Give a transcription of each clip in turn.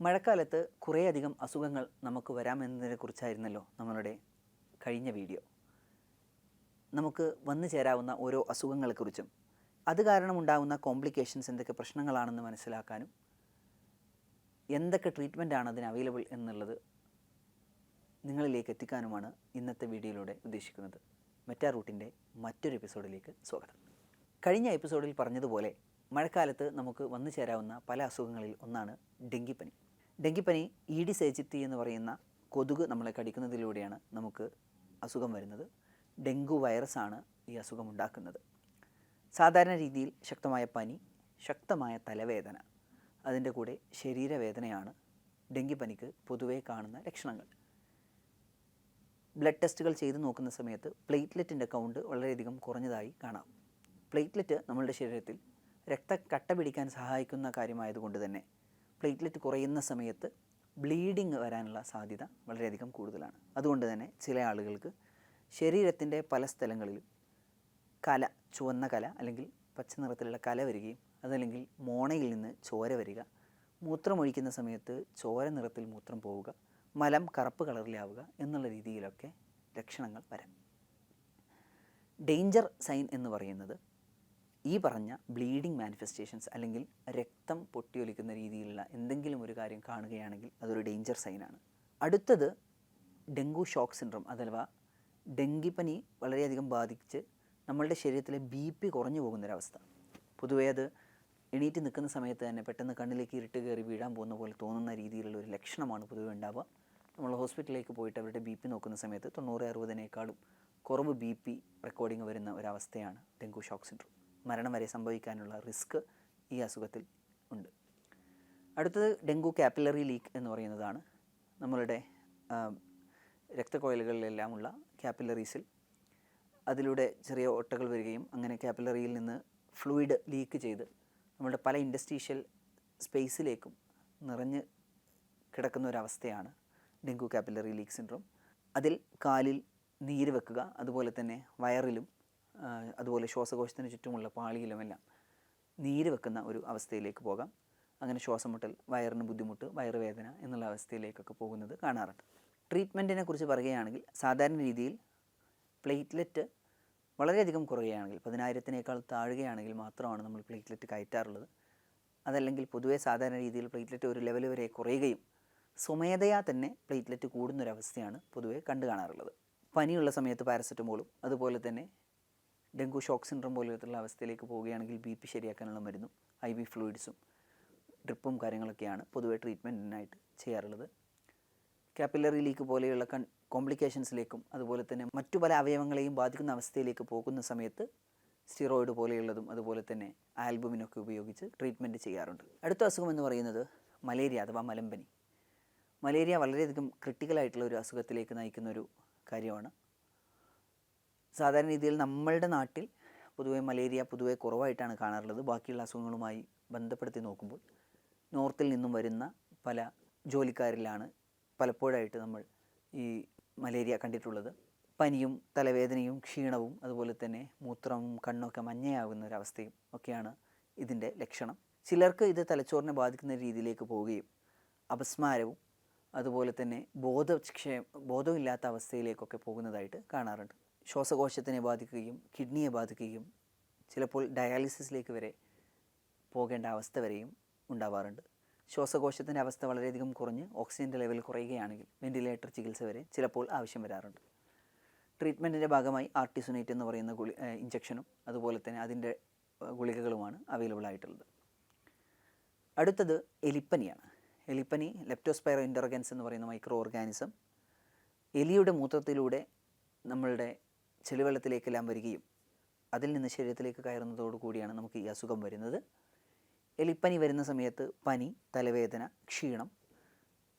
മഴക്കാലത്ത് കുറേയധികം അസുഖങ്ങൾ നമുക്ക് വരാമെന്നതിനെക്കുറിച്ചായിരുന്നല്ലോ നമ്മളുടെ കഴിഞ്ഞ വീഡിയോ. നമുക്ക് വന്നു ചേരാവുന്ന ഓരോ അസുഖങ്ങളെക്കുറിച്ചും അത് കാരണമുണ്ടാകുന്ന കോംപ്ലിക്കേഷൻസ് എന്തൊക്കെ പ്രശ്നങ്ങളാണെന്ന് മനസ്സിലാക്കാനും എന്തൊക്കെ ട്രീറ്റ്മെന്റാണ് അതിന് അവൈലബിൾ എന്നുള്ളത് നിങ്ങളിലേക്ക് എത്തിക്കാനുമാണ് ഇന്നത്തെ വീഡിയോയിലൂടെ ഉദ്ദേശിക്കുന്നത്. മെറ്റാ റൂട്ടിന്റെ മറ്റൊരു എപ്പിസോഡിലേക്ക് സ്വാഗതം. കഴിഞ്ഞ എപ്പിസോഡിൽ പറഞ്ഞതുപോലെ മഴക്കാലത്ത് നമുക്ക് വന്നു ചേരാവുന്ന പല അസുഖങ്ങളിൽ ഒന്നാണ് ഡെങ്കിപ്പനി. ഡെങ്കിപ്പനി ഈഡിസ് ഏജിപ്തി എന്ന് പറയുന്ന കൊതുക് നമ്മളെ കടിക്കുന്നതിലൂടെയാണ് നമുക്ക് അസുഖം വരുന്നത്. ഡെങ്കു വൈറസാണ് ഈ അസുഖം ഉണ്ടാക്കുന്നത്. സാധാരണ രീതിയിൽ ശക്തമായ പനി ശക്തമായ തലവേദന അതിന്റെ കൂടെ ശരീരവേദനയാണ് ഡെങ്കിപ്പനിക്ക് പൊതുവേ കാണുന്ന ലക്ഷണങ്ങൾ. ബ്ലഡ് ടെസ്റ്റുകൾ ചെയ്ത് നോക്കുന്ന സമയത്ത് പ്ലേറ്റ്ലെറ്റിന്റെ കൗണ്ട് വളരെയധികം കുറഞ്ഞതായി കാണാം. പ്ലേറ്റ്ലെറ്റ് നമ്മളുടെ ശരീരത്തിൽ രക്തം കട്ട പിടിക്കാൻ സഹായിക്കുന്ന കാര്യമായതുകൊണ്ട് തന്നെ പ്ലേറ്റ്ലെറ്റ് കുറയുന്ന സമയത്ത് ബ്ലീഡിങ് വരാനുള്ള സാധ്യത വളരെയധികം കൂടുതലാണ്. അതുകൊണ്ട് തന്നെ ചില ആളുകൾക്ക് ശരീരത്തിന്റെ പല സ്ഥലങ്ങളിലും കല ചുവന്ന കല അല്ലെങ്കിൽ പച്ച നിറത്തിലുള്ള കല വരികയും അതല്ലെങ്കിൽ മോണയിൽ നിന്ന് ചോര വരിക മൂത്രമൊഴിക്കുന്ന സമയത്ത് ചോര നിറത്തിൽ മൂത്രം പോവുക മലം കറുപ്പ് കളറിലാവുക എന്നുള്ള രീതിയിലൊക്കെ ലക്ഷണങ്ങൾ വരാം. ഡേഞ്ചർ സൈൻ എന്ന് പറയുന്നത് ഈ പറഞ്ഞ ബ്ലീഡിംഗ് മാനിഫെസ്റ്റേഷൻസ് അല്ലെങ്കിൽ രക്തം പൊട്ടിയൊലിക്കുന്ന രീതിയിലുള്ള എന്തെങ്കിലും ഒരു കാര്യം കാണുകയാണെങ്കിൽ അതൊരു ഡേഞ്ചർ സൈനാണ്. അടുത്തത് ഡെങ്കു ഷോക്ക് സിൻഡ്രോം അഥവാ ഡെങ്കിപ്പനി വളരെയധികം ബാധിച്ച് നമ്മളുടെ ശരീരത്തിലെ ബി പി കുറഞ്ഞു പോകുന്നൊരവസ്ഥ. പൊതുവേ അത് എണീറ്റ് നിൽക്കുന്ന സമയത്ത് തന്നെ പെട്ടെന്ന് കണ്ണിലേക്ക് ഇരുട്ട് കയറി വീഴാൻ പോകുന്ന പോലെ തോന്നുന്ന രീതിയിലുള്ള ഒരു ലക്ഷണമാണ് പൊതുവെ ഉണ്ടാവുക. നമ്മൾ ഹോസ്പിറ്റലിലേക്ക് പോയിട്ട് അവരുടെ ബി പി നോക്കുന്ന സമയത്ത് തൊണ്ണൂറ് അറുപതിനേക്കാളും കുറവ് ബി പി റെക്കോർഡിംഗ് വരുന്ന ഒരവസ്ഥയാണ് ഡെങ്കു ഷോക്ക് സിൻഡ്രോം. മരണം വരെ സംഭവിക്കാനുള്ള റിസ്ക് ഈ അസുഖത്തിൽ ഉണ്ട്. അടുത്തത് ഡെങ്കു കാപ്പിലറി ലീക്ക് എന്ന് പറയുന്നതാണ്. നമ്മളുടെ രക്തക്കൊഴലുകളിലെല്ലാമുള്ള ക്യാപ്പിലറീസിൽ അതിലൂടെ ചെറിയ ഒട്ടകൾ വരികയും അങ്ങനെ ക്യാപ്പിലറിയിൽ നിന്ന് ഫ്ലൂയിഡ് ലീക്ക് ചെയ്ത് നമ്മുടെ പല ഇൻഡസ്ട്രീഷ്യൽ സ്പേസിലേക്കും നിറഞ്ഞ് കിടക്കുന്ന ഒരവസ്ഥയാണ് ഡെങ്കു കാപ്പിലറി ലീക്ക് സിൻഡ്രോം. അതിൽ കാലിൽ നീര് വെക്കുക അതുപോലെ തന്നെ വയറിലും അതുപോലെ ശ്വാസകോശത്തിന് ചുറ്റുമുള്ള പാളിയിലുമെല്ലാം നീര് വെക്കുന്ന ഒരു അവസ്ഥയിലേക്ക് പോകാം. അങ്ങനെ ശ്വാസം മുട്ടൽ വയറിന് ബുദ്ധിമുട്ട് വയറുവേദന എന്നുള്ള അവസ്ഥയിലേക്കൊക്കെ പോകുന്നത് കാണാറുണ്ട്. ട്രീറ്റ്മെന്റിനെ കുറിച്ച് പറയുകയാണെങ്കിൽ സാധാരണ രീതിയിൽ പ്ലേറ്റ്ലെറ്റ് വളരെയധികം കുറയുകയാണെങ്കിൽ പതിനായിരത്തിനേക്കാൾ താഴുകയാണെങ്കിൽ മാത്രമാണ് നമ്മൾ പ്ലേറ്റ്ലെറ്റ് കയറ്റാറുള്ളത്. അതല്ലെങ്കിൽ പൊതുവേ സാധാരണ രീതിയിൽ പ്ലേറ്റ്ലെറ്റ് ഒരു ലെവൽ വരെ കുറയുകയും സ്വമേധയാ തന്നെ പ്ലേറ്റ്ലെറ്റ് കൂടുന്നൊരവസ്ഥയാണ് പൊതുവേ കണ്ടു കാണാറുള്ളത് പനിയുള്ള സമയത്ത് പാരസെറ്റമോളും അതുപോലെ തന്നെ ഡെങ്കു ഷോക്ക് സിൻഡ്രം പോലെയുള്ള അവസ്ഥയിലേക്ക് പോവുകയാണെങ്കിൽ ബി പി ശരിയാക്കാനുള്ള മരുന്നും ഐ വി ഫ്ലൂയിഡ്സും ഡ്രിപ്പും കാര്യങ്ങളൊക്കെയാണ് പൊതുവെ ട്രീറ്റ്മെന്റിനായിട്ട് ചെയ്യാറുള്ളത്. കാപ്പിലറി ലീക്ക് പോലെയുള്ള കൺ കോംപ്ലിക്കേഷൻസിലേക്കും അതുപോലെ തന്നെ മറ്റു പല അവയവങ്ങളെയും ബാധിക്കുന്ന അവസ്ഥയിലേക്ക് പോകുന്ന സമയത്ത് സ്റ്റിറോയിഡ് പോലെയുള്ളതും അതുപോലെ തന്നെ ആൽബുമിനൊക്കെ ഉപയോഗിച്ച് ട്രീറ്റ്മെന്റ് ചെയ്യാറുണ്ട്. അടുത്ത അസുഖം എന്ന് പറയുന്നത് മലേറിയ അഥവാ മലമ്പനി. മലേറിയ വളരെയധികം ക്രിട്ടിക്കലായിട്ടുള്ള ഒരു അസുഖത്തിലേക്ക് നയിക്കുന്ന ഒരു കാര്യമാണ്. സാധാരണ രീതിയിൽ നമ്മളുടെ നാട്ടിൽ പൊതുവെ മലേറിയ പൊതുവെ കുറവായിട്ടാണ് കാണാറുള്ളത്. ബാക്കിയുള്ള അസുഖങ്ങളുമായി ബന്ധപ്പെടുത്തി നോക്കുമ്പോൾ നോർത്തിൽ നിന്നും വരുന്ന പല ജോലിക്കാരിലാണ് പലപ്പോഴായിട്ട് നമ്മൾ ഈ മലേറിയ കണ്ടിട്ടുള്ളത്. പനിയും തലവേദനയും ക്ഷീണവും അതുപോലെ തന്നെ മൂത്രവും കണ്ണൊക്കെ മഞ്ഞയാകുന്ന ഒരവസ്ഥയും ഒക്കെയാണ് ഇതിന്റെ ലക്ഷണം. ചിലർക്ക് ഇത് തലച്ചോറിനെ ബാധിക്കുന്ന രീതിയിലേക്ക് പോവുകയും അപസ്മാരവും അതുപോലെ തന്നെ ബോധക്ഷയം ബോധമില്ലാത്ത അവസ്ഥയിലേക്കൊക്കെ പോകുന്നതായിട്ട് കാണാറുണ്ട്. ശ്വാസകോശത്തിനെ ബാധിക്കുകയും കിഡ്നിയെ ബാധിക്കുകയും ചിലപ്പോൾ ഡയാലിസിസിലേക്ക് വരെ പോകേണ്ട അവസ്ഥ വരെയും ഉണ്ടാവാറുണ്ട്. ശ്വാസകോശത്തിന്റെ അവസ്ഥ വളരെയധികം കുറഞ്ഞ് ഓക്സിജന്റെ ലെവൽ കുറയുകയാണെങ്കിൽ വെന്റിലേറ്റർ ചികിത്സ വരെ ചിലപ്പോൾ ആവശ്യം വരാറുണ്ട്. ട്രീറ്റ്മെന്റിന്റെ ഭാഗമായി ആർട്ടിസുനേറ്റ് എന്ന് പറയുന്ന ഗുളി ഇഞ്ചക്ഷനും അതുപോലെ തന്നെ അതിന്റെ ഗുളികകളുമാണ് അവൈലബിൾ ആയിട്ടുള്ളത്. അടുത്തത് എലിപ്പനിയാണ്. എലിപ്പനി ലെപ്റ്റോസ്പൈറോ ഇന്റർഗൻസ് എന്ന് പറയുന്ന മൈക്രോ ഓർഗാനിസം എലിയുടെ മൂത്രത്തിലൂടെ നമ്മളുടെ ചെളിവെള്ളത്തിലേക്കെല്ലാം വരികയും അതിൽ നിന്ന് ശരീരത്തിലേക്ക് കയറുന്നതോടു കൂടിയാണ് നമുക്ക് ഈ അസുഖം വരുന്നത്. എലിപ്പനി വരുന്ന സമയത്ത് പനി തലവേദന ക്ഷീണം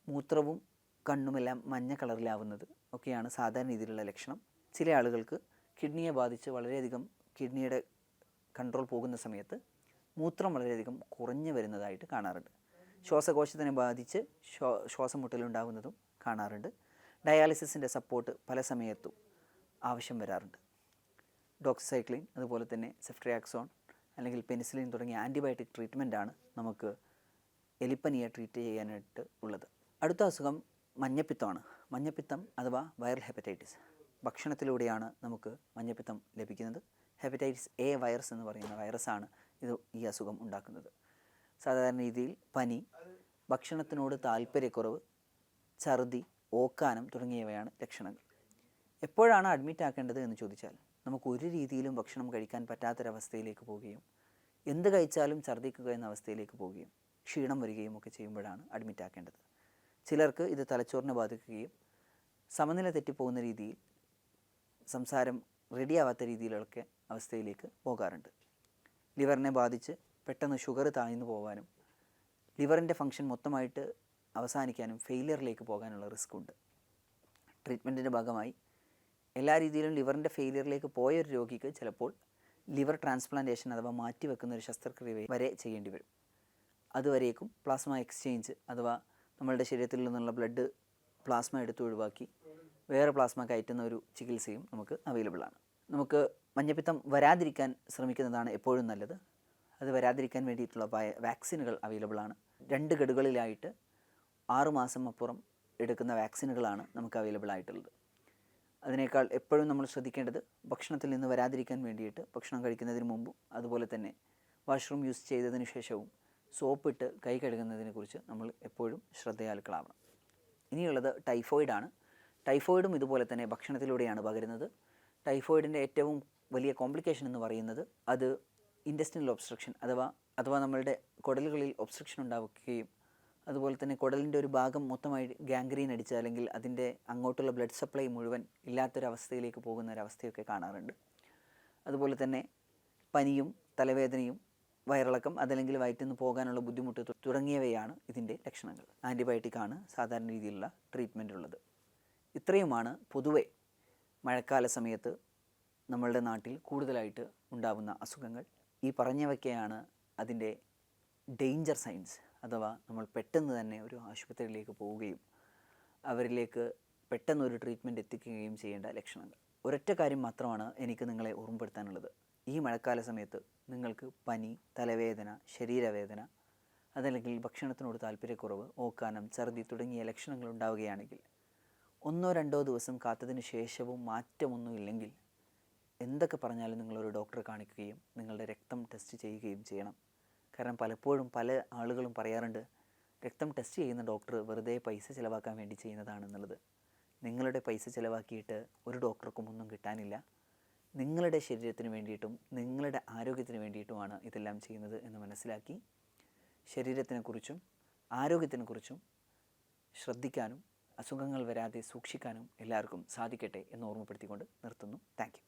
മൂത്രവും കണ്ണുമെല്ലാം മഞ്ഞ കളറിലാവുന്നത് ഒക്കെയാണ് സാധാരണ രീതിയിലുള്ള ലക്ഷണം. ചില ആളുകൾക്ക് കിഡ്നിയെ ബാധിച്ച് വളരെയധികം കിഡ്നിയുടെ കൺട്രോൾ പോകുന്ന സമയത്ത് മൂത്രം വളരെയധികം കുറഞ്ഞു വരുന്നതായിട്ട് കാണാറുണ്ട്. ശ്വാസകോശത്തിനെ ബാധിച്ച് ശ്വാസമുട്ടലുണ്ടാകുന്നതും ശ്വാസം മുട്ടലുണ്ടാകുന്നതും കാണാറുണ്ട്. ഡയാലിസിസിന്റെ സപ്പോർട്ട് പല സമയത്തും ആവശ്യം വരാറുണ്ട്. ഡോക്സിസൈക്ലിൻ അതുപോലെ തന്നെ സെഫ്ട്രിയാക്സോൺ അല്ലെങ്കിൽ പെനിസിലിൻ തുടങ്ങിയ ആന്റിബയോട്ടിക് ട്രീറ്റ്മെന്റാണ് നമുക്ക് എലിപ്പനിയെ ട്രീറ്റ് ചെയ്യാനായിട്ട് ഉള്ളത്. അടുത്ത അസുഖം മഞ്ഞപ്പിത്തമാണ്. മഞ്ഞപ്പിത്തം അഥവാ വൈറൽ ഹെപ്പറ്റൈറ്റിസ്. ഭക്ഷണത്തിലൂടെയാണ് നമുക്ക് മഞ്ഞപ്പിത്തം ലഭിക്കുന്നത്. ഹെപ്പറ്റൈറ്റിസ് എ വൈറസ് എന്ന് പറയുന്ന വൈറസാണ് ഇത് ഈ അസുഖം ഉണ്ടാക്കുന്നത്. സാധാരണ രീതിയിൽ പനി ഭക്ഷണത്തിനോട് താല്പര്യക്കുറവ് ഛർദി ഓക്കാനം തുടങ്ങിയവയാണ് ലക്ഷണങ്ങൾ. എപ്പോഴാണ് അഡ്മിറ്റ് ആക്കേണ്ടത് എന്ന് ചോദിച്ചാൽ നമുക്ക് ഒരു രീതിയിലും ഭക്ഷണം കഴിക്കാൻ പറ്റാത്തൊരവസ്ഥയിലേക്ക് പോവുകയും എന്ത് കഴിച്ചാലും ഛർദ്ദിക്കുക എന്ന അവസ്ഥയിലേക്ക് പോവുകയും ക്ഷീണം വരികയും ഒക്കെ ചെയ്യുമ്പോഴാണ് അഡ്മിറ്റ് ആക്കേണ്ടത്. ചിലർക്ക് ഇത് തലച്ചോറിനെ ബാധിക്കുകയും സമനില തെറ്റിപ്പോകുന്ന രീതിയിൽ സംസാരം റെഡിയാവാത്ത രീതിയിലൊക്കെ അവസ്ഥയിലേക്ക് പോകാറുണ്ട്. ലിവറിനെ ബാധിച്ച് പെട്ടെന്ന് ഷുഗർ താഴ്ന്നു പോകാനും ലിവറിന്റെ ഫങ്ഷൻ മൊത്തമായിട്ട് അവസാനിക്കാനും ഫെയിലിയറിലേക്ക് പോകാനുള്ള റിസ്ക് ഉണ്ട്. ട്രീറ്റ്മെന്റിന്റെ ഭാഗമായി എല്ലാ രീതിയിലും ലിവറിന്റെ ഫെയിലിയറിലേക്ക് പോയ ഒരു രോഗിക്ക് ചിലപ്പോൾ ലിവർ ട്രാൻസ്പ്ലാന്റേഷൻ അഥവാ മാറ്റിവെക്കുന്ന ഒരു ശസ്ത്രക്രിയ വരെ ചെയ്യേണ്ടി വരും. അതുവരേക്കും പ്ലാസ്മ എക്സ്ചേഞ്ച് അഥവാ നമ്മളുടെ ശരീരത്തിൽ നിന്നുള്ള ബ്ലഡ് പ്ലാസ്മ എടുത്ത് ഒഴിവാക്കി വേറെ പ്ലാസ്മ കയറ്റുന്ന ഒരു ചികിത്സയും നമുക്ക് അവൈലബിൾ ആണ്. നമുക്ക് മഞ്ഞപ്പിത്തം വരാതിരിക്കാൻ ശ്രമിക്കുന്നതാണ് എപ്പോഴും നല്ലത്. അത് വരാതിരിക്കാൻ വേണ്ടിയിട്ടുള്ള വാക്സിനുകൾ അവൈലബിൾ ആണ്. രണ്ട് ഗഡുകളിലായിട്ട് ആറുമാസം അപ്പുറം എടുക്കുന്ന വാക്സിനുകളാണ് നമുക്ക് അവൈലബിൾ ആയിട്ടുള്ളത്. അതിനേക്കാൾ എപ്പോഴും നമ്മൾ ശ്രദ്ധിക്കേണ്ടത് ഭക്ഷണത്തിൽ നിന്ന് വരാതിരിക്കാൻ വേണ്ടിയിട്ട് ഭക്ഷണം കഴിക്കുന്നതിന് മുമ്പും അതുപോലെ തന്നെ വാഷ്റൂം യൂസ് ചെയ്തതിന് ശേഷവും സോപ്പിട്ട് കൈ കഴുകുന്നതിനെ കുറിച്ച് നമ്മൾ എപ്പോഴും ശ്രദ്ധയാലുക്കളാവണം ഇനിയുള്ളത് ടൈഫോയിഡാണ് ടൈഫോയിഡും ഇതുപോലെ തന്നെ ഭക്ഷണത്തിലൂടെയാണ് പകരുന്നത്. ടൈഫോയിഡിന്റെ ഏറ്റവും വലിയ കോംപ്ലിക്കേഷൻ എന്ന് പറയുന്നത് അത് ഇൻഡസ്ട്രിയൽ ഒബ്സ്ട്രക്ഷൻ അഥവാ അഥവാ നമ്മളുടെ കുടലുകളിൽ ഒബ്സ്ട്രക്ഷൻ ഉണ്ടാവുകയും അതുപോലെ തന്നെ കുടലിന്റെ ഒരു ഭാഗം മൊത്തമായി ഗാംഗ്രീൻ അടിച്ച അല്ലെങ്കിൽ അതിന്റെ അങ്ങോട്ടുള്ള ബ്ലഡ് സപ്ലൈ മുഴുവൻ ഇല്ലാത്തൊരവസ്ഥയിലേക്ക് പോകുന്ന ഒരവസ്ഥയൊക്കെ കാണാറുണ്ട്. അതുപോലെ തന്നെ പനിയും തലവേദനയും വയറിളക്കം അതല്ലെങ്കിൽ വയറ്റിൽ നിന്ന് പോകാനുള്ള ബുദ്ധിമുട്ട് തുടങ്ങിയവയാണ് ഇതിന്റെ ലക്ഷണങ്ങൾ. ആന്റിബയോട്ടിക്കാണ് സാധാരണ രീതിയിലുള്ള ട്രീറ്റ്മെന്റ് ഉള്ളത്. ഇത്രയുമാണ് പൊതുവെ മഴക്കാല സമയത്ത് നമ്മളുടെ നാട്ടിൽ കൂടുതലായിട്ട് ഉണ്ടാകുന്ന അസുഖങ്ങൾ. ഈ പറഞ്ഞവയ്ക്കെയാണ് അതിന്റെ ഡേഞ്ചർ സൈൻസ് അഥവാ നമ്മൾ പെട്ടെന്ന് തന്നെ ഒരു ആശുപത്രിയിലേക്ക് പോവുകയും അവരിലേക്ക് പെട്ടെന്ന് ഒരു ട്രീറ്റ്മെന്റ് എത്തിക്കുകയും ചെയ്യേണ്ട ലക്ഷണങ്ങൾ. ഒരൊറ്റ കാര്യം മാത്രമാണ് എനിക്ക് നിങ്ങളെ ഓർമ്മപ്പെടുത്താനുള്ളത്. ഈ മഴക്കാല സമയത്ത് നിങ്ങൾക്ക് പനി തലവേദന ശരീരവേദന അതല്ലെങ്കിൽ ഭക്ഷണത്തിനോട് താല്പര്യക്കുറവ് ഓക്കാനം ഛർദി തുടങ്ങിയ ലക്ഷണങ്ങൾ ഉണ്ടാവുകയാണെങ്കിൽ ഒന്നോ രണ്ടോ ദിവസം കാത്തതിന് ശേഷവും മാറ്റമൊന്നും ഇല്ലെങ്കിൽ എന്തൊക്കെ പറഞ്ഞാലും നിങ്ങളൊരു ഡോക്ടറെ കാണിക്കുകയും നിങ്ങളുടെ രക്തം ടെസ്റ്റ് ചെയ്യുകയും ചെയ്യണം. കാരണം പലപ്പോഴും പല ആളുകളും പറയാറുണ്ട് രക്തം ടെസ്റ്റ് ചെയ്യുന്ന ഡോക്ടർ വെറുതെ പൈസ ചിലവാക്കാൻ വേണ്ടി ചെയ്യുന്നതാണെന്നുള്ളത്. നിങ്ങളുടെ പൈസ ചിലവാക്കിയിട്ട് ഒരു ഡോക്ടർക്കും ഒന്നും കിട്ടാനില്ല. നിങ്ങളുടെ ശരീരത്തിന് വേണ്ടിയിട്ടും നിങ്ങളുടെ ആരോഗ്യത്തിന് വേണ്ടിയിട്ടുമാണ് ഇതെല്ലാം ചെയ്യുന്നത് എന്ന് മനസ്സിലാക്കി ശരീരത്തിനെക്കുറിച്ചും ആരോഗ്യത്തിനെക്കുറിച്ചും ശ്രദ്ധിക്കാനും അസുഖങ്ങൾ വരാതെ സൂക്ഷിക്കാനും എല്ലാവർക്കും സാധിക്കട്ടെ എന്ന് ഓർമ്മപ്പെടുത്തിക്കൊണ്ട് നിർത്തുന്നു. താങ്ക്